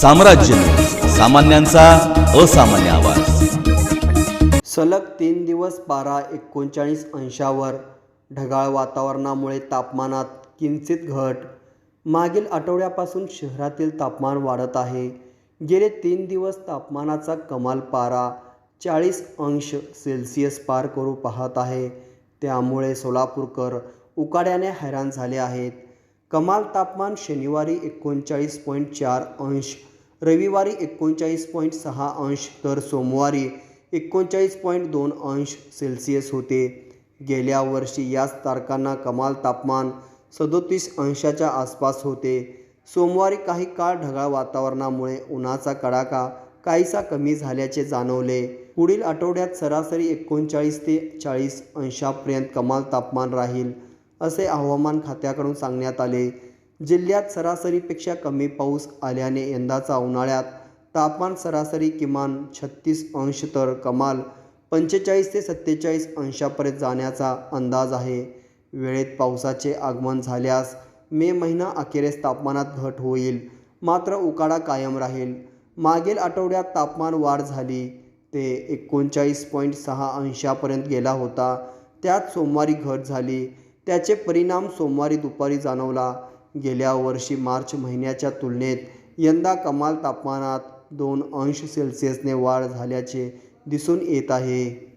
साम्राज्य. सामान्यांचा असामान्य आवाज. सलग तीन दिवस पारा एकोणचाळीस अंशावर ढगाळ वातावरणामुळे तापमानात किंचित घट. मागील आठवड्यापासून शहरातील तापमान वाढत आहे. गेले तीन दिवस तापमानाचा कमाल पारा चाळीस अंश सेल्सिअस पार करू पाहत आहे. त्यामुळे सोलापूरकर उकाड्याने हैराण झाले आहेत. कमाल तापमान शनिवारी एकोणचाळीस पॉईंट चार अंश रविवारी एकोणचाळीस पॉईंट सहा अंश तर सोमवारी एकोणचाळीस पॉईंट दोन अंश सेल्सिअस होते. गेल्या वर्षी याच तारखांना कमाल तापमान सदोतीस अंशाच्या आसपास होते. सोमवारी काही काळ ढगाळ वातावरणामुळे उन्हाचा कडाका काहीसा कमी झाल्याचे जाणवले. पुढील आठवड्यात सरासरी एकोणचाळीस ते चाळीस अंशापर्यंत कमाल तापमान राहील असे हवामान खात्याकडून सांगण्यात आले. जिल्ह्यात सरासरीपेक्षा कमी पाऊस आल्याने यंदाचा उन्हाळ्यात तापमान सरासरी किमान छत्तीस अंश तर कमाल पंचेचाळीस ते सत्तेचाळीस अंशापर्यंत जाण्याचा अंदाज आहे. वेळेत पावसाचे आगमन झाल्यास मे महिना अखेरीस तापमानात घट होईल. मात्र उकाडा कायम राहील. मागील आठवड्यात तापमान वाढ झाली. ते एकोणचाळीस पॉईंट सहा अंशापर्यंत गेला होता. त्यात सोमवारी घट झाली. त्याचे परिणाम सोमवारी दुपारी जाणवला. गेल्या वर्षी मार्च महिन्याच्या तुलनेत यंदा कमाल तापमानात दोन अंश सेल्सिअसने वाढ झाल्याचे दिसून येत आहे.